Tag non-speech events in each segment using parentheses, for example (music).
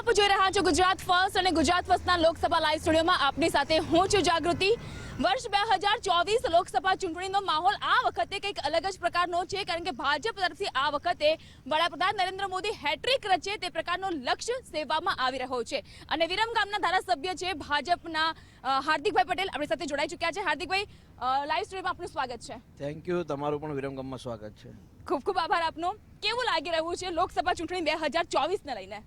આપ જોઈ રહ્યા છો ગુજરાત ફર્સ્ટ અને ગુજરાત ફર્સ્ટના લોકસભા લાઈવ સ્ટુડિયોમાં આપની સાથે હું છું જાગૃતિ. વર્ષ બે હજાર ચોવીસ લોકસભા ચૂંટણીનો માહોલ આ વખતે કંઈક અલગ જ પ્રકારનો છે કારણ કે ભાજપ તરફથી આ વખતે વડાપ્રધાન નરેન્દ્ર મોદી હેટ્રિક રચે તે પ્રકારનો લક્ષ્ય સેવામાં આવી રહ્યો છે. અને વિરમ ગામના ધારાસભ્ય છે ભાજપના હાર્દિકભાઈ પટેલ આપણી સાથે જોડાઈ ચૂક્યા છે. હાર્દિકભાઈ લાઈવ સ્ટુડિયોમાં આપનું સ્વાગત છે. થેન્ક યુ તમારું પણ વિરમગામમાં સ્વાગત છે. ખૂબ ખૂબ આભાર આપનો. કેવું લાગી રહ્યું છે લોકસભા ચૂંટણી બે હજાર ચોવીસને લઈને?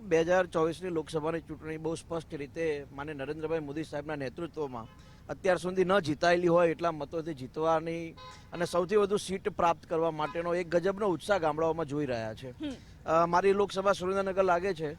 બે હજાર ચોવીસની લોકસભાની ચૂંટણી બહુ સ્પષ્ટ રીતે માને નરેન્દ્રભાઈ મોદી સાહેબના નેતૃત્વમાં અત્યાર સુધી ન જીતાયેલી હોય એટલા મતોથી જીતવાની અને સૌથી વધુ સીટ પ્રાપ્ત કરવા માટેનો એક ગજબનો ઉત્સાહ ગામડાઓમાં જોઈ રહ્યા છે. મારી લોકસભા સુરેન્દ્રનગર લાગે છે.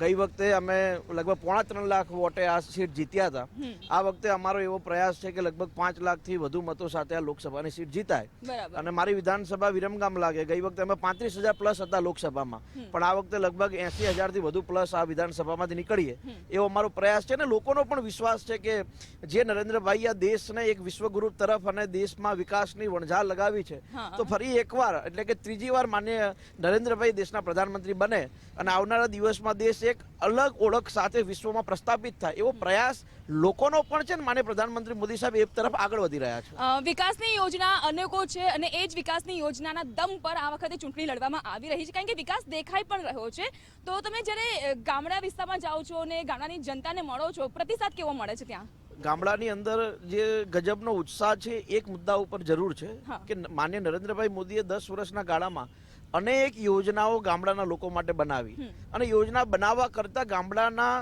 ગઈ વખતે અમે લગભગ પોણા ત્રણ લાખ વોટે આ સીટ જીત્યા હતા. આ વખતે અમારો એવો પ્રયાસ છે કે લગભગ પાંચ લાખથી વધુ મતો સાથે આ લોકસભાની સીટ જીતાય. અને મારી વિધાનસભા વિરમગામ લાગે. ગઈ વખતે અમે પાંત્રીસ હજાર પ્લસ હતા લોકસભામાં. પણ આ વખતે લગભગ એસી હજારથી વધુ પ્લસ આ વિધાનસભામાંથી નીકળીએ. એવો અમારો પ્રયાસ છે અને લોકોનો પણ વિશ્વાસ છે કે જે નરેન્દ્રભાઈ આ દેશને એક વિશ્વગુરુ તરફ અને દેશમાં વિકાસની વણઝાર લગાવી છે તો ફરી એકવાર એટલે કે ત્રીજી વાર માન્ય નરેન્દ્રભાઈ દેશના પ્રધાનમંત્રી બને અને આવનારા દિવસમાં દેશ એક અલગ ઓળખ સાથે વિશ્વમાં પ્રસ્થાપિત થાય એવો પ્રયાસ લોકોનો પણ છે ને માન્ય પ્રધાનમંત્રી મોદી સાહેબ એ તરફ આગળ વધી રહ્યા છે. વિકાસની યોજના અનેકો છે અને એ જ વિકાસની યોજનાના દમ પર આ વખતે ચૂંટણી લડવામાં આવી રહી છે. કારણ કે વિકાસ દેખાઈ પણ રહ્યો છે. તો તમે જ્યારે ગામડા વિસ્તારમાં જાઓ છો અને ગામડાની જનતાને મળો છો પ્રતિસાદ કેવો મળે છે ત્યાં? ગામડાની અંદર જે ગજબનો ઉત્સાહ છે એક મુદ્દા ઉપર જરૂર છે. કે માન્ય નરેન્દ્રભાઈ મોદીએ દસ વર્ષના ગાળામાં અનેક યોજનાઓ ગામડાના લોકો માટે બનાવી. અને યોજના બનાવવા કરતા ગામડાના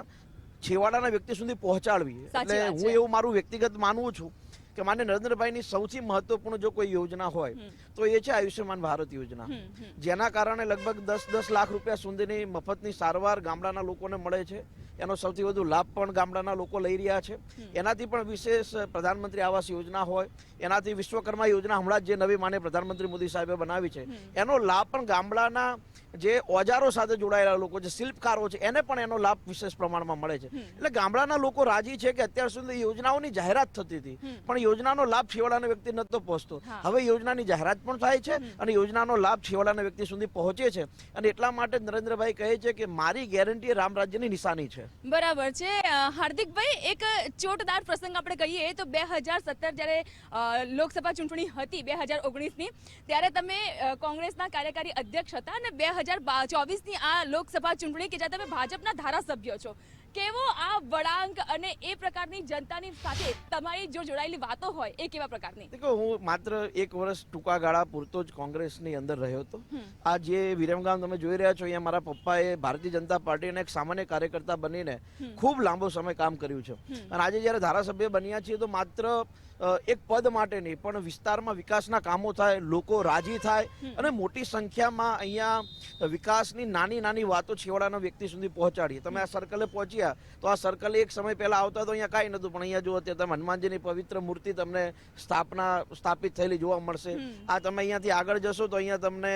છેવાડાના વ્યક્તિ સુધી પહોંચાડવી. એટલે હું એવું મારું વ્યક્તિગત માનવું છું કે માન્ય નરેન્દ્રભાઈની સૌથી મહત્વપૂર્ણ જો કોઈ યોજના હોય તો એ છે આયુષ્યમાન ભારત યોજના. જેના કારણે લગભગ દસ દસ લાખ રૂપિયા સુધીની મફતની સારવાર ગામડાના લોકોને મળે છે. એનો સૌથી વધુ લાભ પણ ગામડાના લોકો લઈ રહ્યા છે. એનાથી પણ વિશેષ પ્રધાનમંત્રી આવાસ યોજના હોય એનાથી વિશ્વકર્મા યોજના હમણાં જ જે નવી માને પ્રધાનમંત્રી મોદી સાહેબે બનાવી છે. એનો લાભ પણ ગામડાના જે ઓજારો સાથે જોડાયેલા લોકો છે શિલ્પકારો છે એને પણ એનો લાભ વિશેષ પ્રમાણમાં મળે છે. એટલે ગામડાના લોકો રાજી છે કે અત્યાર સુધી યોજનાઓની જાહેરાત થતી હતી પણ યોજનાનો લાભ છેવાડાના વ્યક્તિ નતો પહોંચતો. હવે યોજનાની જાહેરાત પણ થાય છે અને યોજનાનો લાભ છેવાડાના વ્યક્તિ સુધી પહોંચે છે. અને એટલા માટે નરેન્દ્રભાઈ કહે છે કે મારી ગેરંટી રામ રાજ્યની નિશાની છે. બરાબર છે. હાર્દિકભાઈ એક ચોટદાર પ્રસંગ આપણે કહીએ તો બે હજાર સત્તર જ્યારે લોકસભા ચૂંટણી હતી બે હજાર ઓગણીસની ત્યારે તમે કોંગ્રેસના કાર્યકારી અધ્યક્ષ હતા અને બે હજાર ચોવીસની આ લોકસભા ચૂંટણી કે જ્યાં તમે ભાજપના ધારાસભ્ય છો. કેવો આ વળાંક અને એ પ્રકારની જનતાની સાથે તમારી જો જોડાયેલી વાતો હોય એ કેવા પ્રકારની? દેખો હું માત્ર એક વર્ષ ટૂંકા ગાળા પૂરતો જ કોંગ્રેસની અંદર રહ્યો હતો. આ જે વિરમગામ તમે જોઈ રહ્યા છો અહીંયા મારા પપ્પાએ ભારતીય જનતા પાર્ટીના એક સામાન્ય કાર્યકર્તા બનીને ખૂબ લાંબો સમય કામ કર્યું છે. અને આજે જ્યારે ધારાસભ્ય બન્યા છીએ તો માત્ર એક પદ માટે નહીં પણ વિસ્તારમાં વિકાસના કામો થાય લોકો રાજી થાય અને મોટી સંખ્યામાં અહીંયા વિકાસની નાની નાની વાતો છેવાડાના વ્યક્તિ સુધી પહોંચાડીએ. તમે આ સર્કલે પહોંચ્યા તો આ સર્કલ એક સમય પહેલાં આવતા તો અહીંયા કાંઈ નહોતું પણ અહીંયા જુઓ અત્યારે તમે હનુમાનજીની પવિત્ર મૂર્તિ તમને સ્થાપના સ્થાપિત થયેલી જોવા મળશે. આ તમે અહીંયાથી આગળ જશો તો અહીંયા તમને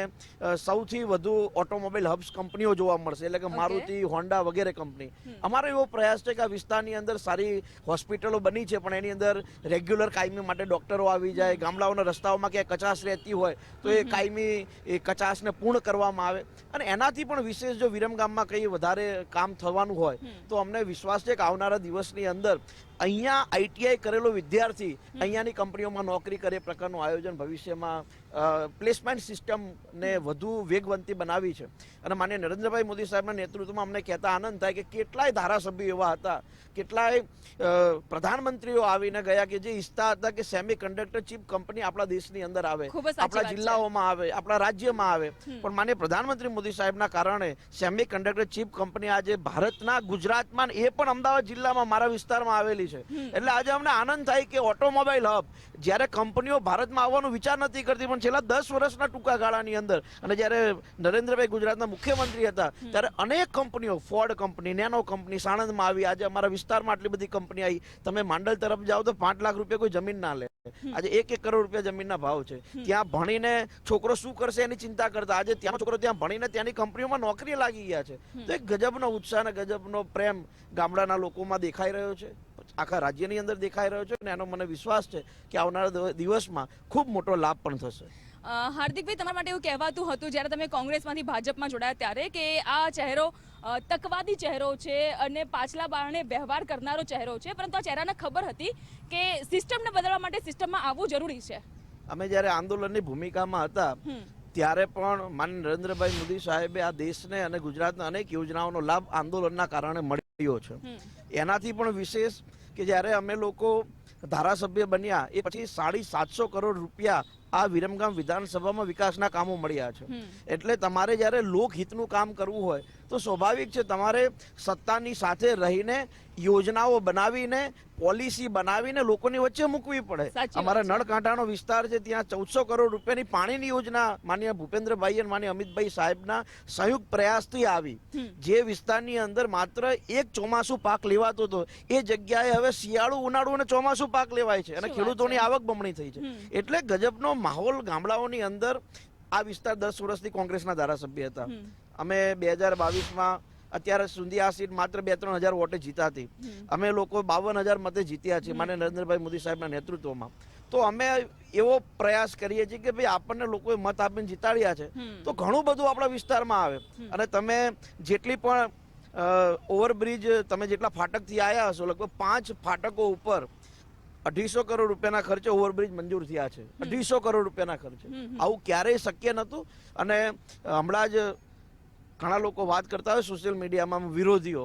સૌથી વધુ ઓટોમોબાઈલ હબ્સ કંપનીઓ જોવા મળશે. એટલે કે મારુતિ હોન્ડા વગેરે કંપની. અમારો એવો પ્રયાસ છે કે આ વિસ્તારની અંદર સારી હોસ્પિટલો બની છે પણ એની અંદર રેગ્યુલર કાયમી માટે ડોક્ટરો આવી જાય ગામડાઓના રસ્તાઓમાં ક્યાંય કચાશ રહેતી હોય તો એ કાયમી એ કચાશને પૂર્ણ કરવામાં આવે. અને એનાથી પણ વિશેષ જો વિરમગામમાં કંઈ વધારે કામ થવાનું હોય તો અમને વિશ્વાસ છે કે આવનારા દિવસની અંદર અહીંયા આઈટીઆઈ કરેલો વિદ્યાર્થી અહીંયાની કંપનીઓમાં નોકરી કરે એ પ્રકારનું આયોજન ભવિષ્યમાં પ્લેસમેન્ટ સિસ્ટમને વધુ વેગવંતી બનાવી છે. અને માન્ય નરેન્દ્રભાઈ મોદી સાહેબના નેતૃત્વમાં અમને કહેતા આનંદ થાય કે કેટલાય ધારાસભ્યો એવા હતા કેટલાય પ્રધાનમંત્રીઓ આવીને ગયા કે જે ઈચ્છતા હતા કે સેમી કન્ડક્ટર ચીપ કંપની આપણા દેશની અંદર આવે આપણા જિલ્લાઓમાં આવે આપણા રાજ્યમાં આવે. પણ માન્ય પ્રધાનમંત્રી મોદી સાહેબના કારણે સેમી કન્ડક્ટર ચીપ કંપની આજે ભારતના ગુજરાતમાં એ પણ અમદાવાદ જિલ્લામાં મારા વિસ્તારમાં આવેલી છે. એટલે આજે અમને આનંદ થાય કે ઓટોમોબાઈલ હબ જ્યારે કંપનીઓ ભારતમાં આવવાનો વિચાર નથી કરતી પણ છેલ્લા દસ વર્ષના ટૂંકા ગાળાની અંદર અને જ્યારે નરેન્દ્રભાઈ ગુજરાતના મુખ્યમંત્રી હતા ત્યારે અનેક કંપનીઓ ફોર્ડ કંપની નેનો કંપની સાણંદમાં આવી આજે અમારા વિસ્તારમાં આટલી બધી કંપની આવી. તમે માંડલ તરફ જાઓ તો પાંચ લાખ રૂપિયા કોઈ જમીન ના લે. આજે એક એક કરોડ રૂપિયા જમીનના ભાવ છે. ત્યાં ભણીને છોકરો શું કરશે એની ચિંતા કરતા. આજે ત્યાં છોકરો ત્યાં ભણીને ત્યાંની કંપનીઓમાં નોકરી લાગી ગયા છે. તો એક ગજબનો ઉત્સાહ અને ગજબનો પ્રેમ ગામડાના લોકોમાં દેખાઈ રહ્યો છે. આખા રાજ્યની અંદર દેખાઈ રહ્યો છે અને એનો મને વિશ્વાસ છે કે આવનારા દિવસમાં ખૂબ મોટો લાભ પણ થશે. હાર્દિકભાઈ તમારા માટે એવું કહેવાતું હતું જ્યારે તમે કોંગ્રેસમાંથી ભાજપમાં જોડાયા ત્યારે કે આ ચહેરો તકવાદી ચહેરો છે અને પાછલા બારણે વ્યવહાર કરનારો ચહેરો છે પરંતુ આ ચહેરાને ખબર હતી કે સિસ્ટમને બદલવા માટે સિસ્ટમમાં આવવું જરૂરી છે. અમે જ્યારે આંદોલનની ભૂમિકામાં હતા ત્યારે પણ માન્ય નરેન્દ્રભાઈ મોદી સાહેબે આ દેશને અને ગુજરાતને અનેક યોજનાઓનો લાભ આંદોલનના કારણે મળ્યો છે. એનાથી પણ વિશેષ કે જ્યારે અમે લોકો ધારાસભ્ય બન્યા એ પછી સાડી સાતસો કરોડ રૂપિયા આ વિરમગામ વિધાનસભામાં વિકાસના કામો મળ્યા છે. એટલે તમારે જ્યારે લોકહિતનું કામ કરવું હોય તો સ્વાભાવિક છે તમારે સત્તાની સાથે રહીને યોજનાઓ બનાવીને પોલિસી બનાવીને લોકોની વચ્ચે મૂકવી પડે. અમારા નળકાંઠાનો વિસ્તાર છે ત્યાં ચૌદસો કરોડ રૂપિયાની પાણીની યોજના માન્ય ભૂપેન્દ્રભાઈ અને માન્ય અમિતભાઈ સાહેબના સંયુક્ત પ્રયાસથી આવી. જે વિસ્તારની અંદર માત્ર એક ચોમાસું પાક લેવાતો હતો. એ જગ્યાએ હવે શિયાળુ ઉનાળુ અને ચોમાસું પાક લેવાય છે. અને ખેડૂતોની આવક બમણી થઈ છે. એટલે ગજબનો માહોલ ગામડાઓની અંદર આ વિસ્તાર દસ વર્ષથી કોંગ્રેસના ધારાસભ્ય હતા. અમે બે હજાર બાવીસમાં અત્યારે સુધી આ સીટ માત્ર બે ત્રણ હજાર વોટે જીતા હતી. અમે લોકો બાવન હજાર મતે જીત્યા છીએ માન્ય નરેન્દ્રભાઈ મોદી સાહેબના નેતૃત્વમાં. તો અમે એવો પ્રયાસ કરીએ છીએ કે ભાઈ આપણને લોકોએ મત આપીને જીતાડ્યા છે. તો ઘણું બધું આપણા વિસ્તારમાં આવે. અને તમે જેટલી પણ ઓવરબ્રિજ તમે જેટલા ફાટકથી આવ્યા હશો લગભગ પાંચ ફાટકો ઉપર અઢીસો કરોડ રૂપિયાના ખર્ચે ઓવરબ્રિજ મંજૂર થયા છે. અઢીસો કરોડ રૂપિયાના ખર્ચે. આવું ક્યારેય શક્ય નહોતું. અને હમણાં જ ઘણા લોકો વાત કરતા હોય સોશિયલ મીડિયામાં વિરોધીઓ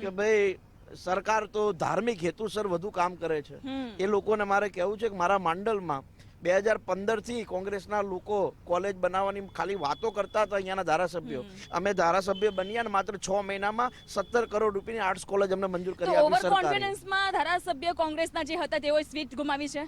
કે ભાઈ સરકાર તો ધાર્મિક હેતુસર વધુ કામ કરે છે. એ લોકોને મારે કહેવું છે કે મારા માંડલમાં બે હજાર પંદરથી કોંગ્રેસના લોકો કોલેજ બનાવવાની ખાલી વાતો કરતા હતા અહીંયાના ધારાસભ્યો. અમે ધારાસભ્ય બન્યા ને માત્ર છ મહિનામાં સત્તર કરોડ રૂપિયાની આર્ટ્સ કોલેજ અમને મંજૂર કરી આપી સરકારે. ધારાસભ્ય કોંગ્રેસના જે હતા તેઓએ સ્વીચ ગુમાવી છે?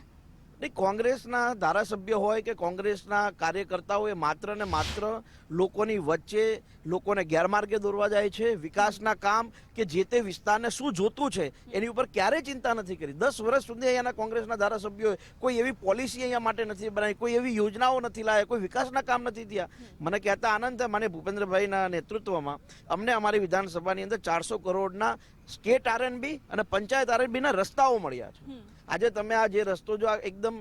નહીં, કોંગ્રેસના ધારાસભ્ય હોય કે કોંગ્રેસના કાર્યકર્તા હોય માત્ર ને માત્ર લોકોની વચ્ચે લોકોને ગેરમાર્ગે દોરવા જાય છે, વિકાસના કામ કે જે તે વિસ્તારને શું જોતું છે, એની ઉપર ક્યારેય ચિંતા નથી કરી. દસ વર્ષ સુધી અહીંયાના કોંગ્રેસના ધારાસભ્યોએ કોઈ એવી પોલિસી અહીંયા માટે નથી બનાવી, કોઈ એવી યોજનાઓ નથી લાવ્યા, કોઈ વિકાસના કામ નથી થયા. મને કહેતા આનંદ થાય મને ભૂપેન્દ્રભાઈના નેતૃત્વમાં. અમને અમારી વિધાનસભાની અંદર ચારસો કરોડના સ્ટેટ આરએનબી અને પંચાયત આરએનબીના રસ્તાઓ મળ્યા છે. આજે તમે આ જે રસ્તો જો આ એકદમ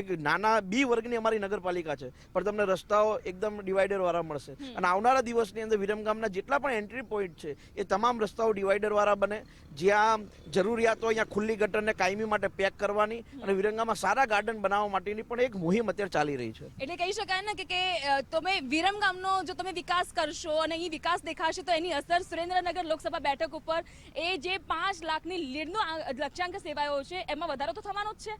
એક નાના બી વર્ગની અમારી નગરપાલિકા છે પણ તમને રસ્તાઓ એકદમ ડિવાઈડર વાળા મળશે. અને આવનારા દિવસની અંદર વિરમગામના જેટલા પણ એન્ટ્રી પોઈન્ટ છે એ તમામ રસ્તાઓ ડિવાઈડર વાળા બને. જ્યાં જરૂરિયાતો અહીંયા ખુલ્લી ગટરને કાયમી માટે પેક કરવાની અને વિરમગામમાં સારા ગાર્ડન બનાવવા માટેની પણ એક મુહિમ અત્યારે ચાલી રહી છે. એટલે કહી શકાય ને કે કે તમે વિરમગામનો જો તમે વિકાસ કરશો અને અહીં વિકાસ દેખાશે તો એની અસર સુરેન્દ્રનગર લોકસભા બેઠક ઉપર એ જે પાંચ લાખની લીડનો લક્ષ્યાંક લક્ષ્યાંક સેવાયો છે એમાં વધારો તો થવાનો જ છે.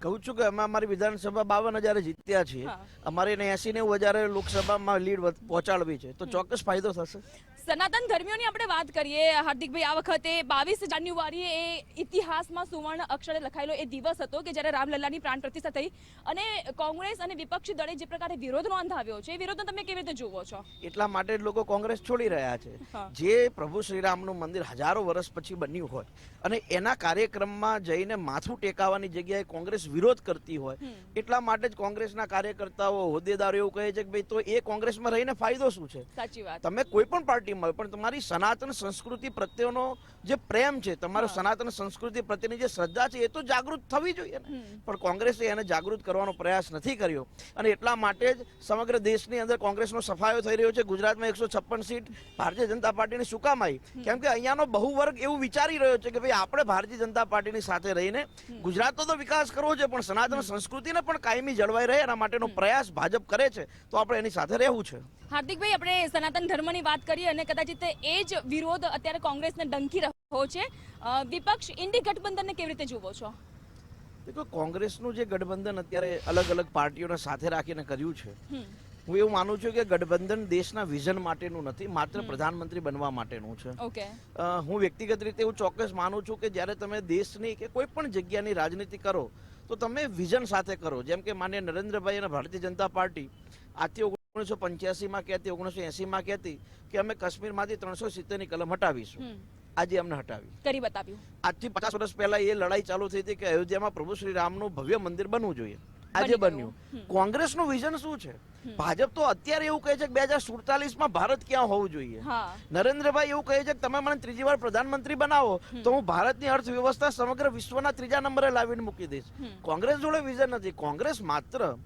કહું છું કે અમે અમારી વિધાનસભા બાવન હજારે જીત્યા છીએ. અમારે એને એસી નેવું હજારે લોકસભામાં લીડ પહોંચાડવી છે. તો ચોક્કસ ફાયદો થશે. સનાતન ધર્મીઓની આપણે વાત કરીએ હાર્દિકભાઈ આ વખતે બાવીસ જાન્યુઆરીએ એ ઇતિહાસમાં સુવર્ણ અક્ષરે લખાયેલો એ દિવસ હતો કે જ્યારે રામલલ્લાની પ્રાણ પ્રતિષ્ઠા થઈ અને કોંગ્રેસ અને વિપક્ષી દળે જે પ્રકારે વિરોધ નોંધાવ્યો છે એ વિરોધને તમે કેવી રીતે જુઓ છો? એટલા માટે લોકો કોંગ્રેસ છોડી રહ્યા છે. જે પ્રભુ શ્રીરામનું મંદિર હજારો વર્ષ પછી બન્યું હોય અને એના કાર્યક્રમમાં જઈને માથું ટેકાવાની જગ્યાએ કોંગ્રેસ વિરોધ કરતી હોય એટલા માટે જ કોંગ્રેસના કાર્યકર્તાઓ હોદ્દેદારો એવું કહે છે કે ભાઈ તો એ કોંગ્રેસમાં રહીને ફાયદો શું છે? સાચી વાત. તમે કોઈ પણ પાર્ટીમાં મળે. પણ તમારી સનાતન સંસ્કૃતિ પ્રત્યેનો જે પ્રેમ છે તમારો સનાતન સંસ્કૃતિ પ્રત્યેની જે શ્રદ્ધા છે એ તો જાગૃત થવી જોઈએ ને. પણ કોંગ્રેસે એને જાગૃત કરવાનો પ્રયાસ નથી કર્યો. અને એટલા માટે જ સમગ્ર દેશની અંદર કોંગ્રેસનો સફાયો થઈ રહ્યો છે. ગુજરાતમાં એકસો છપ્પન સીટ ભારતીય જનતા પાર્ટીની શું કામ આવી કેમ કે અહીંયાનો બહુ વર્ગ એવું વિચારી રહ્યો છે કે ભાઈ આપણે ભારતીય જનતા પાર્ટીની સાથે રહીને ગુજરાતનો તો વિકાસ કરવો છે પણ સનાતન સંસ્કૃતિને પણ કાયમી જળવાઈ રહે એના માટેનો પ્રયાસ ભાજપ કરે છે. તો આપણે એની સાથે રહેવું છે. હાર્દિકભાઈ આપણે સનાતન ધર્મની વાત કરીએ અને કદાચિત એ જ વિરોધ અત્યારે કોંગ્રેસને ડંખી રહ્યો છે. વિપક્ષ ઇન્ડી ગઠબંધનને કેવી રીતે જુઓ છો? દેખો કોંગ્રેસનું જે ગઠબંધન અત્યારે અલગ અલગ પાર્ટીઓને સાથે રાખીને કર્યું છે હું એવું માનું છું કે ગઠબંધન દેશના વિઝન માટેનું નથી માત્ર પ્રધાનમંત્રી બનવા માટેનું છે. હું વ્યક્તિગત રીતે એવું ચોક્કસ માનું છું કે જ્યારે તમે દેશની કે કોઈ પણ જગ્યાની રાજનીતિ કરો તો તમે વિઝન સાથે કરો. જેમ કે માન્ય નરેન્દ્રભાઈ અને ભારતીય જનતા પાર્ટી આજથી ઓગણીસો પંચ્યાસીમાં કહેતી ઓગણીસો એંસીમાં કહેતી કે અમે કાશ્મીરમાંથી ત્રણસો સિત્તેરની કલમ હટાવીશું. આજે અમને હટાવી. કરી બતાવ્યું. આજથી પચાસ વર્ષ પહેલા એ લડાઈ ચાલુ થઈ હતી કે અયોધ્યામાં પ્રભુ શ્રી રામનું ભવ્ય મંદિર બનવું જોઈએ. આજે બન્યું. કોંગ્રેસનું વિઝન શું છે? ભાજપ તો અત્યારે એવું કહે છે કે બે હજાર સુડતાલીસમાં ભારત ક્યાં હોવું જોઈએ? નરેન્દ્રભાઈ એવું કહે છે કે તમે મને ત્રીજી વાર પ્રધાનમંત્રી બનાવો તો હું ભારતની અર્થવ્યવસ્થા સમગ્ર વિશ્વના ત્રીજા નંબરે લાવીને મૂકી દઈશ. કોંગ્રેસ જોડે વિઝન નથી. કોંગ્રેસ માત્ર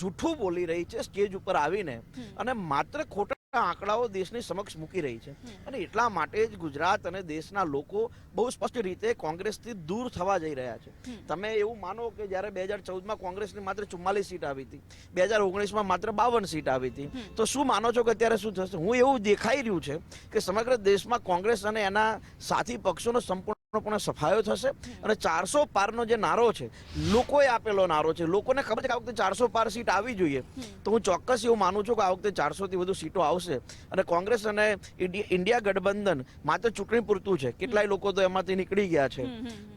જૂઠું બોલી રહી છે સ્ટેજ ઉપર આવીને. અને માત્ર ખોટા આંકડાઓ દેશની સમક્ષ મૂકી રહી છે. અને એટલા માટે જ ગુજરાત અને દેશના લોકો બહુ સ્પષ્ટ રીતે કોંગ્રેસથી દૂર થવા જઈ રહ્યા છે. તમે એવું માનો કે જ્યારે બે હજાર ચૌદમાં કોંગ્રેસની માત્ર ચુમ્માલીસ સીટ આવી હતી બે હજાર ઓગણીસમાં માત્ર બાવન સીટ આવી હતી. તો શું માનો છો કે અત્યારે શું થશે? હું એવું દેખાઈ રહ્યું છે કે સમગ્ર દેશમાં કોંગ્રેસ અને એના સાથી પક્ષોનો સંપૂર્ણપણે સફાયો થશે અને ચારસો પારનો જે નારો છે લોકોએ આપેલો નારો છે. લોકોને ખબર છે કે આ વખતે ચારસો પાર સીટ આવી જોઈએ. તો હું ચોક્કસ એવું માનું છું કે આ વખતે ચારસો થી વધુ સીટો આવશે. અને કોંગ્રેસ અને ઇન્ડિયા ગઠબંધન માત્ર ચૂંટણી પૂરતું છે. કેટલાય લોકો તો એમાંથી નીકળી ગયા છે.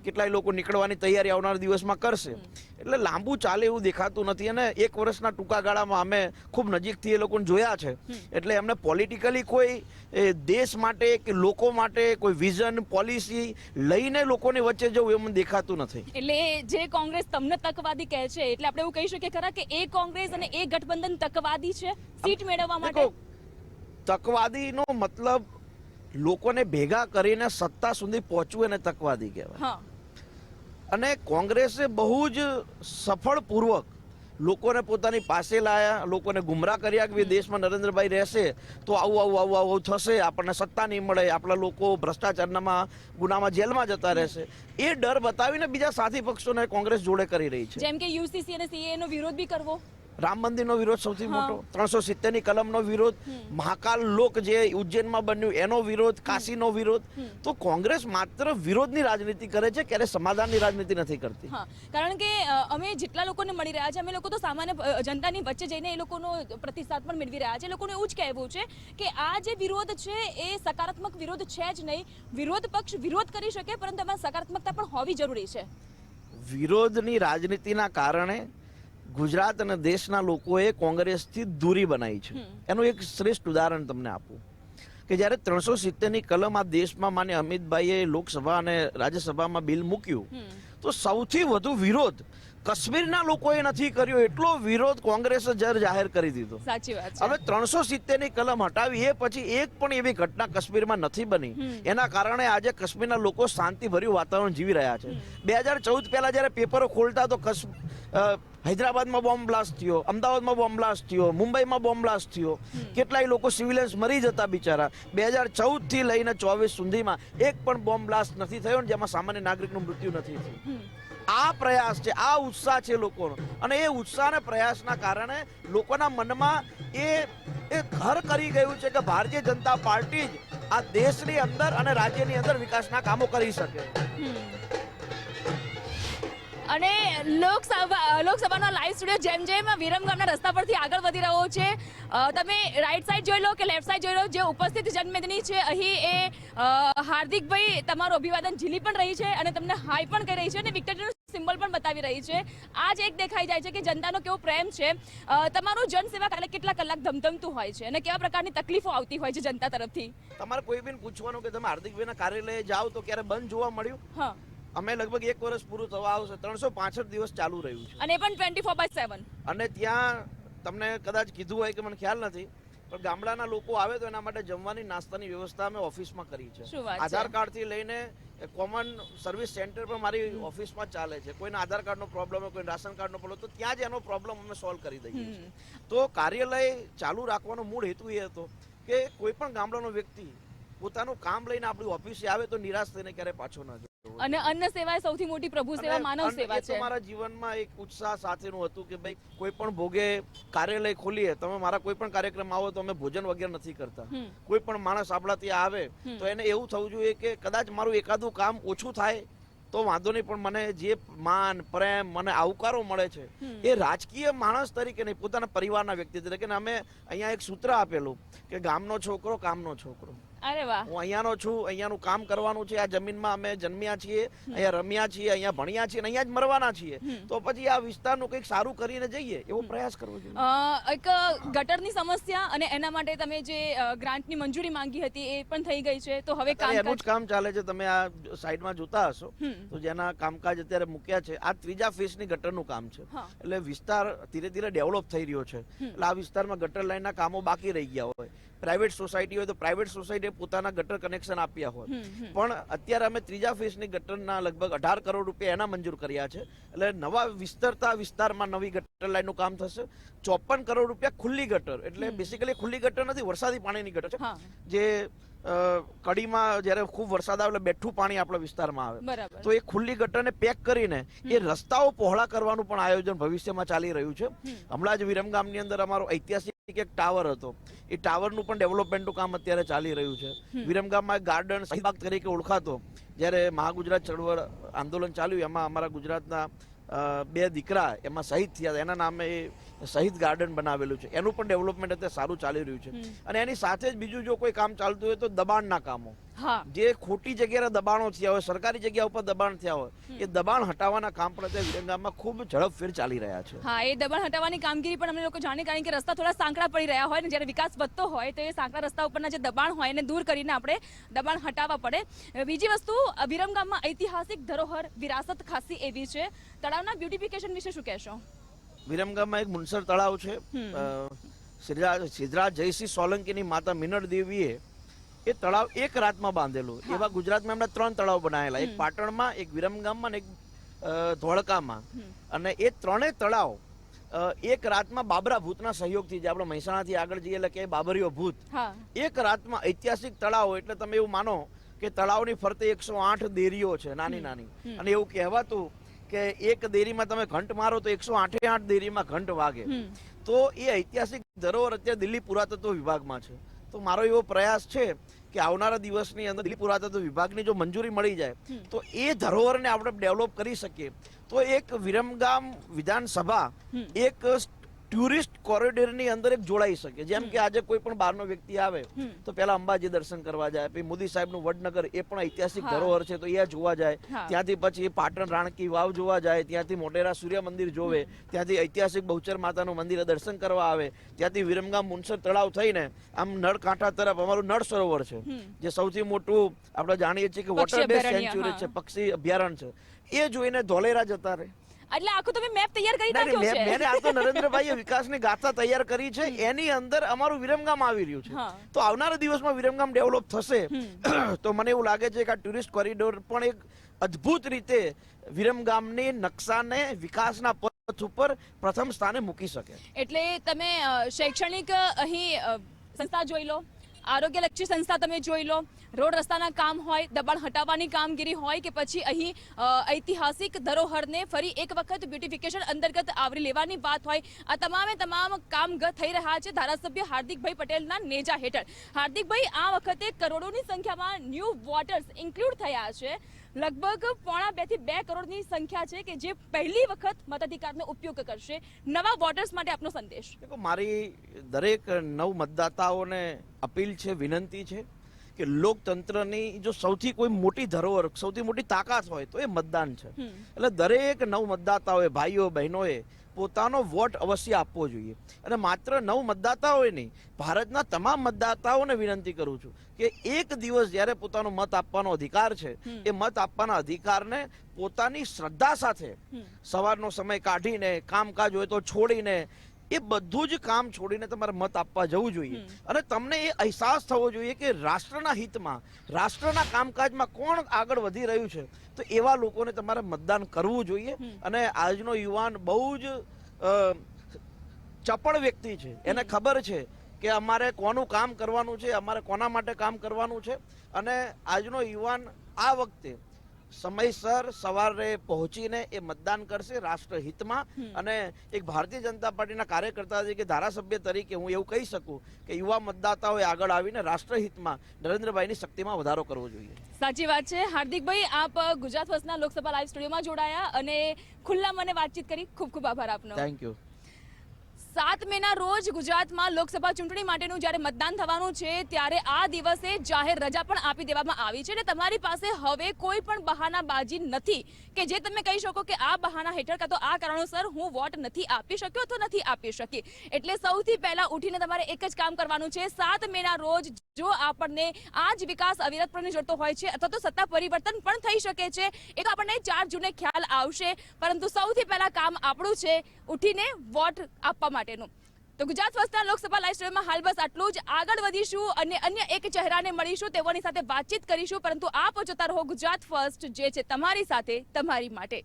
કેટલાય લોકો નીકળવાની તૈયારી આવનાર દિવસમાં કરશે. એટલે લાંબુ ચાલે એવું દેખાતું નથી અને એક વર્ષના ટૂંકા ગાળામાં અમે ખૂબ નજીકથી એ લોકોને જોયા છે. એટલે એમને પોલિટિકલી કોઈ દેશ માટે કે લોકો માટે કોઈ વિઝન પોલિસી લઈને લોકોની વચ્ચે જવું એમ દેખાતું નથી. એટલે જે કોંગ્રેસ તમને તકવાદી કહે છે એટલે આપણે એવું કહી શકીએ ખરા કે એ કોંગ્રેસ અને એ ગઠબંધન તકવાદી છે સીટ મેળવવા માટે? તકવાદીનો મતલબ લોકોને ભેગા કરીને સત્તા સુધી પહોંચવું એને તકવાદી કહેવાય. હા. અને કોંગ્રેસે બહુ જ સફળપૂર્વક લોકોને પોતાની પાસે લાયા લોકોને ગુમરાહ કર્યા કે દેશમાં નરેન્દ્રભાઈ રહેશે તો આવું આવું આવું આવું થશે આપણને સત્તા નહીં મળે આપણા લોકો ભ્રષ્ટાચારનામાં ગુનામાં જેલમાં જતા રહેશે. એ ડર બતાવીને બીજા સાથી પક્ષોને કોંગ્રેસ જોડે કરી રહી છે. જેમ કે યુસીસી અને સીએ નો વિરોધ બી કરવો. રામ મંદિરનો વિરોધ સૌથી મોટો. ત્રણસો સિત્તેરની કલમનો વિરોધ. મહાકાલ લોક જે ઉજ્જૈનમાં બન્યું એનો વિરોધ કાશીનો વિરોધ. તો કોંગ્રેસ માત્ર વિરોધની રાજનીતિ કરે છે ક્યારે સમાધાનની રાજનીતિ નથી કરતી. કારણ કે અમે જેટલા લોકોને મળી રહ્યા છે અમે લોકો તો સામાન્ય જનતાની વચ્ચે જઈને એ લોકોનો પ્રતિસાદ પણ મેળવી રહ્યા છે. એ લોકોને એવું જ કહેવું છે કે આ જે વિરોધ છે એ સકારાત્મક વિરોધ છે જ નહીં. વિરોધ પક્ષ વિરોધ કરી શકે પરંતુ એમાં સકારાત્મકતા પણ હોવી જરૂરી છે. વિરોધની રાજનીતિના કારણે ગુજરાત અને દેશના લોકોએ કોંગ્રેસથી દૂરી બનાવી છે. એનું એક શ્રેષ્ઠ ઉદાહરણ તમને આપું. કે જ્યારે ત્રણસો સિત્તેરની કલમ આ દેશમાં માન્ય અમિતભાઈએ લોકસભા અને રાજ્યસભામાં બિલ મૂક્યું તો સૌથી વધુ વિરોધ કાશ્મીરના લોકોએ નથી કર્યો એટલો વિરોધ કોંગ્રેસે જર જાહેર કરી દીધો. સાચી વાત છે. હવે ત્રણસો સિત્તેરની કલમ હટાવી એ પછી એક પણ એવી ઘટના કાશ્મીરમાં નથી બની. એના કારણે આજે કાશ્મીરના લોકો શાંતિભર્યું વાતાવરણ જીવી રહ્યા છે. બે હજાર ચૌદ પહેલા જ્યારે પેપરો ખોલતા તો હૈદરાબાદમાં બોમ્બ બ્લાસ્ટ થયો અમદાવાદમાં બોમ્બ બ્લાસ્ટ થયો મુંબઈમાં બોમ્બ બ્લાસ્ટ થયો. કેટલાય લોકો સિવિલિયન્સ મરી જતા બિચારા. બે હજાર ચૌદથી લઈને ચોવીસ સુધીમાં એક પણ બોમ્બ બ્લાસ્ટ નથી થયો ને જેમાં સામાન્ય નાગરિકનું મૃત્યુ નથી થયું. આ પ્રયાસ છે, આ ઉત્સાહ છે લોકોનો. અને એ ઉત્સાહ અને પ્રયાસના કારણે લોકોના મનમાં એ એ ઘર કરી ગયું છે કે ભારતીય જનતા પાર્ટી જ આ દેશની અંદર અને રાજ્યની અંદર વિકાસના કામો કરી શકે. અને લોકસભા, લોકસભાનો લાઈવ સ્ટુડિયો જેમ જેમ વિરમગામના રસ્તા પરથી આગળ વધી રહ્યો છે તમે રાઈટ સાઈડ જોઈ લો કે લેફ્ટ સાઈડ જોઈ લો, જે ઉપસ્થિત જનમેદની છે, અહીં એ હાર્દિકભાઈ તમારું અભિવાદન ઝીલી પણ રહી છે અને તમને હાઈ પણ કરી રહી છે અને વિક્ટરીનું સિમ્બલ પણ બતાવી રહી છે. આ જ એક દેખાઈ જાય છે કે જનતાનો કેવો પ્રેમ છે. તમારું જનસેવા કાલે કેટલા કલાક ધમધમતું હોય છે અને કેવા પ્રકારની તકલીફો આવતી હોય છે જનતા તરફથી? તમારે કોઈ બી પૂછવાનું કે તમે હાર્દિકભાઈના કાર્યાલયે જાઓ તો ક્યારે બંધ જોવા મળ્યું? હા. અમે લગભગ એક વર્ષ પૂરું થવા આવશે. ત્રણસો પાસઠ દિવસ ચાલુ રહ્યું છે. અને પણ ટ્વેન્ટી ફોર બાય સેવન અને ત્યાં તમને કદાચ કીધું હોય કે મને ખ્યાલ નથી પણ ગામડાના લોકો આવે તો એના માટે જમવાની નાસ્તાની વ્યવસ્થા અમે ઓફિસમાં કરી છે? આધાર કાર્ડથી લઈને કોમન સર્વિસ સેન્ટર પણ મારી ઓફિસમાં ચાલે છે. કોઈને આધાર કાર્ડનો પ્રોબ્લેમ હોય કોઈ રાશન કાર્ડનો પ્રોબ્લેમ તો ત્યાં જ એનો પ્રોબ્લેમ અમે સોલ્વ કરી દઈએ છીએ. તો કાર્યાલય ચાલુ રાખવાનો મૂળ હેતુ એ હતો કે કોઈ પણ ગામડાનો વ્યક્તિ પોતાનું કામ લઈને આપણી ઓફિસે આવે તો નિરાશ થઈને ક્યારે પાછો ન જવો અને અન્ન સેવા સૌથી મોટી પ્રભુ સેવા માનવ સેવા છે. મારા જીવનમાં એક ઉત્સાહ સાથેનું હતું કે ભાઈ કોઈ પણ ભોગે કાર્યાલય ખોલીએ તમે મારા કોઈ પણ કાર્યક્રમ આવો તો અમે ભોજન વગેરે નથી કરતા. કોઈ પણ માણસ આપણા ત્યાં આવે તો એને એવું થવું જોઈએ કે કદાચ મારું એકાદું કામ ઓછું થાય તો વાંધો નહીં પણ મને જે માન પ્રેમ મને આવકારો મળે છે એ રાજકીય માણસ તરીકે નહીં પોતાના પરિવારના વ્યક્તિ તરીકે. અમે અહીંયા એક સૂત્ર આપેલું કે ગામનો છોકરો કામનો છોકરો. અરે વાહ. હું અહીંયાનો છું અહીંયાનું કામ કરવાનું છે આ જમીનમાં અમે જન્મ્યા છીએ અહીંયા રમ્યા છીએ અહીંયા ભણ્યા છીએ અહીંયા જ મરવાના છીએ. તો પછી આ વિસ્તારનું કંઈક સારું કરીને જઈએ એવો પ્રયાસ કરવો જોઈએ. એક ગટરની સમસ્યા અને એના માટે તમે જે ગ્રાન્ટની મંજૂરી માંગી હતી એ પણ થઈ ગઈ છે. તો હવે કામ એનું જ કામ ચાલે છે તમે આ સાઈડમાં જોતા હશો. તો જેના કામકાજ અત્યારે મૂક્યા છે આ ત્રીજા ફેઝની ગટરનું કામ છે. એટલે વિસ્તાર ધીરે ધીરે ડેવલપ થઈ રહ્યો છે. એટલે આ વિસ્તારમાં ગટર લાઈનના કામો બાકી રહી ગયા હોય. પ્રાઇવેટ સોસાયટી હોય તો પ્રાઇવેટ સોસાયટીએ પોતાના ગટર કનેક્શન આપ્યા હમ. પણ અત્યારે અમે ત્રીજા ફેઝની ગટરના લગભગ અઢાર કરોડ રૂપિયા એના મંજૂર કર્યા છે. એટલે નવા વિસ્તરતા વિસ્તારમાં નવી ગટર લાઈનનું કામ થશે. ચોપન કરોડ રૂપિયા ખુલ્લી ગટર. એટલે બેસિકલી ખુલ્લી ગટર નથી વરસાદી પાણીની ગટર છે. જે કડીમાં જ્યારે ખૂબ વરસાદ આવે એટલે બેઠું પાણી આપણા વિસ્તારમાં આવે. તો એ ખુલ્લી ગટરને પેક કરીને એ રસ્તાઓ પહોળા કરવાનું પણ આયોજન ભવિષ્યમાં ચાલી રહ્યું છે. હમણાં જ વિરમગામની અંદર અમારો ઐતિહાસિક એક ટાવર હતો. એ ટાવરનું પણ ડેવલપમેન્ટનું કામ અત્યારે ચાલી રહ્યું છે. વિરમગામમાં એક ગાર્ડન શહીદબાગ તરીકે ઓળખાતો. જ્યારે મહાગુજરાત ચળવળ આંદોલન ચાલ્યું એમાં અમારા ગુજરાતના બે દીકરા એમાં શહીદ થયા એના નામે એ શહીદ ગાર્ડન બનાવેલું છે. એનું પણ ડેવલપમેન્ટ અત્યારે સારું ચાલી રહ્યું છે. અને એની સાથે જ બીજું જો કોઈ કામ ચાલતું હોય તો દબાણના કામો. જે ખોટી જગ્યાએ દબાણો થયા હોય સરકારી જગ્યા ઉપર દબાણ થયા હોય એ દબાણ હટાવવાના કામ પણ અત્યારે વિરમગામમાં ખૂબ ઝડપફેર ચાલી રહ્યા છે. હા એ દબાણ હટાવવાની કામગીરી પણ અમે લોકો જાણે કારણ કે રસ્તા થોડા સાંકડા પડી રહ્યા હોય ને જ્યારે વિકાસ વધતો હોય તો એ સાંકડા રસ્તા ઉપરના જે દબાણ હોય એને દૂર કરીને આપણે દબાણ હટાવવા પડે. બીજી વસ્તુ વિરમગામમાં ઐતિહાસિક ધરોહર વિરાસત ખાસી એવી છે. તળાવના બ્યુટિફિકેશન વિશે શું કહેશો? વિરમગામમાં એક મુનસર તળાવ છે. સિદ્ધરાજ જયસિંહ સોલંકીની માતા મિનળ દેવીએ એ તળાવ એક રાતમાં બાંધેલું. એવા ગુજરાતમાં એમણે ત્રણ તળાવ બનાવેલા. એક પાટણમાં એક વિરમગામમાં અને એક ધોળકામાં. અને એ ત્રણેય તળાવ એક રાતમાં બાબરા ભૂતના સહયોગથી જે આપણે મહેસાણાથી આગળ જઈએ એટલે કે બાબરીઓ ભૂત. એક રાતમાં ઐતિહાસિક તળાવ એટલે તમે એવું માનો કે તળાવની ફરતે એકસો આઠ દેરીઓ છે નાની નાની. અને એવું કહેવાતું કે એક દેરીમાં તમે ઘંટ મારો તો એકસો આઠે આઠ દેરીમાં ઘંટ વાગે. તો એ ઐતિહાસિક ધરોહર અત્યારે દિલ્હી પુરાતત્વ વિભાગમાં છે. તો મારો એવો પ્રયાસ છે કે આવનારા દિવસની અંદર દિલ્હી પુરાતત્વ વિભાગની જો મંજૂરી મળી જાય તો એ ધરોહરને આપણે ડેવલપ કરી શકીએ. તો એક વિરમગામ વિધાનસભા એક ટુરિસ્ટ કોરિડોરની અંદર એક જોડાઈ શકે. જેમ કે આજે કોઈ પણ બહારનો વ્યક્તિ આવે તો પેલા અંબાજી દર્શન કરવા જાય પછી મોદી સાહેબનું વડનગર એ પણ ઐતિહાસિક ધરોહર છે તો એ જોવા જાય. ત્યાંથી પછી પાટણ રાણકી વાવ જોવા જાય ત્યાંથી મોટેરા સૂર્ય મંદિર જોવે ત્યાંથી ઐતિહાસિક બહુચર માતાનું મંદિર દર્શન કરવા આવે ત્યાંથી વિરમગામ મુનસર તળાવ થઈને આમ નળ કાંઠા તરફ અમારું નળ સરોવર છે જે સૌથી મોટું આપણે જાણીએ છીએ કે વોટર બેઝ સેન્ચ્યુરી છે પક્ષી અભયારણ્ય છે. એ જોઈને ધોલેરા જતા રહે. એટલે આખું તમે મેપ તૈયાર કરી નાખ્યો છે. મેં આ તો (laughs) નરેન્દ્રભાઈએ વિકાસની ગાથા તૈયાર કરી છે. એની અંદર અમારું વિરમગામ આવી રહ્યું છે. તો આવનારા દિવસમાં વિરમગામ ડેવલપ થશે. (clears throat) તો મને એવું લાગે છે કે આ ટુરિસ્ટ કોરિડોર પણ એક અદ્ભુત રીતે વિરમગામની નકશાને વિકાસના પથ ઉપર પ્રથમ સ્થાને મૂકી શકે. એટલે તમે શૈક્ષણિક અહીં સંસ્થા જોઈ લો. આરોગ્યલક્ષી સંસ્થા તમે જોઈ લો. રોડ રસ્તાના કામ હોય, દબાણ હટાવવાની કામગીરી હોય કે પછી અહીં ઐતિહાસિક ધરોહરને ફરી એક વખત બ્યુટિફિકેશન અંતર્ગત આવરી લેવાની વાત હોય. આ તમામે તમામ કામ થઈ રહ્યા છે ધારાસભ્ય હાર્દિકભાઈ પટેલના નેજા હેઠળ. હાર્દિકભાઈ, આ વખતે કરોડોની સંખ્યામાં ન્યૂ વોટર્સ ઇન્ક્લુડ થયા છે. લગભગ પોણા બેથી બે કરોડની સંખ્યા છે કે જે પહેલી વખત મતાધિકારનો ઉપયોગ કરશે. નવા વોટર્સ માટે આપનો સંદેશ. મારી દરેક નવ મતદાતાઓને અપીલ છે, વિનંતી છે કે લોકતંત્રની જો સૌથી કોઈ મોટી ધરોહર સૌથી મોટી તાકાત હોય તો એ મતદાન છે. એટલે દરેક નવ મતદાતાઓએ ભાઈઓ બહેનોએ પોતાનો વોટ અવશ્ય આપવો જોઈએ. અને માત્ર નવ મતદાતાઓએ નહીં ભારતના તમામ મતદાતાઓને વિનંતી કરું છું કે એક દિવસ જ્યારે પોતાનો મત આપવાનો અધિકાર છે એ મત આપવાના અધિકારને પોતાની શ્રદ્ધા સાથે સવારનો સમય કાઢીને કામકાજ હોય તો છોડીને એ બધું જ કામ છોડીને તમારે મત આપવા જવું જોઈએ. અને તમને એ અહેસાસ થવો જોઈએ કે રાષ્ટ્રના હિતમાં રાષ્ટ્રના કામકાજમાં કોણ આગળ વધી રહ્યું છે? તો એવા લોકોને તમારે મતદાન કરવું જોઈએ. અને આજનો યુવાન બહુ જ ચપળ વ્યક્તિ છે. એને ખબર છે કે અમારે કોનું કામ કરવાનું છે અમારે કોના માટે કામ કરવાનું છે. અને આજનો યુવાન આ વખતે સમયસર સવારે પહોંચીને એ મતદાન કરશે રાષ્ટ્રહિતમાં. અને એક ભારતીય જનતા પાર્ટીના કાર્યકર્તા તરીકે ધારાસભ્ય તરીકે હું એવું કહી શકું કે યુવા મતદાતાઓએ આગળ આવીને રાષ્ટ્રહિતમાં નરેન્દ્રભાઈની શક્તિમાં વધારો કરવો જોઈએ. સાચી વાત છે. હાર્દિકભાઈ આપ ગુજરાત ફર્સ્ટના લોકસભા લાઈવ સ્ટુડિયોમાં જોડાયા અને ખુલ્લા મને વાતચીત કરી. ખૂબ ખૂબ આભાર આપનો. થેન્ક યુ સાત મેના રોજ ગુજરાતમાં લોકસભા ચૂંટણી માટેનું જ્યારે મતદાન થવાનું છે, ત્યારે આ દિવસે જાહેર રજા પણ આપી દેવામાં આવી છે અને તમારી પાસે હવે કોઈ પણ બહાનાબાજી નથી કે જે તમે કહી શકો કે આ બહાના હેઠળ કાં તો આ કારણોસર હું વોટ નથી આપી શક્યો અથવા નથી આપી શકી. એટલે સૌથી પહેલા ઉઠીને તમારે એક જ કામ કરવાનું છે. સાત મેના રોજ જો આપણને આ જ વિકાસ અવિરતપણે જોડતો હોય છે, અથવા તો સત્તા પરિવર્તન પણ થઈ શકે છે, એ તો આપણને ચાર જૂને ખ્યાલ આવશે. પરંતુ સૌથી પહેલા કામ આપણું છે ઉઠીને વોટ આપવા માટેનું. તો ગુજરાત ફર્સ્ટના લોકસભા લાઈવ સ્ટ્રીમમાં હાલ બસ આટલું જ. આગળ વધીશું અને અન્ય એક ચહેરાને મળીશું, તેઓની સાથે વાતચીત કરીશું. પરંતુ આપ જોતા રહો ગુજરાત ફર્સ્ટ, જે છે તમારી સાથે, તમારી માટે.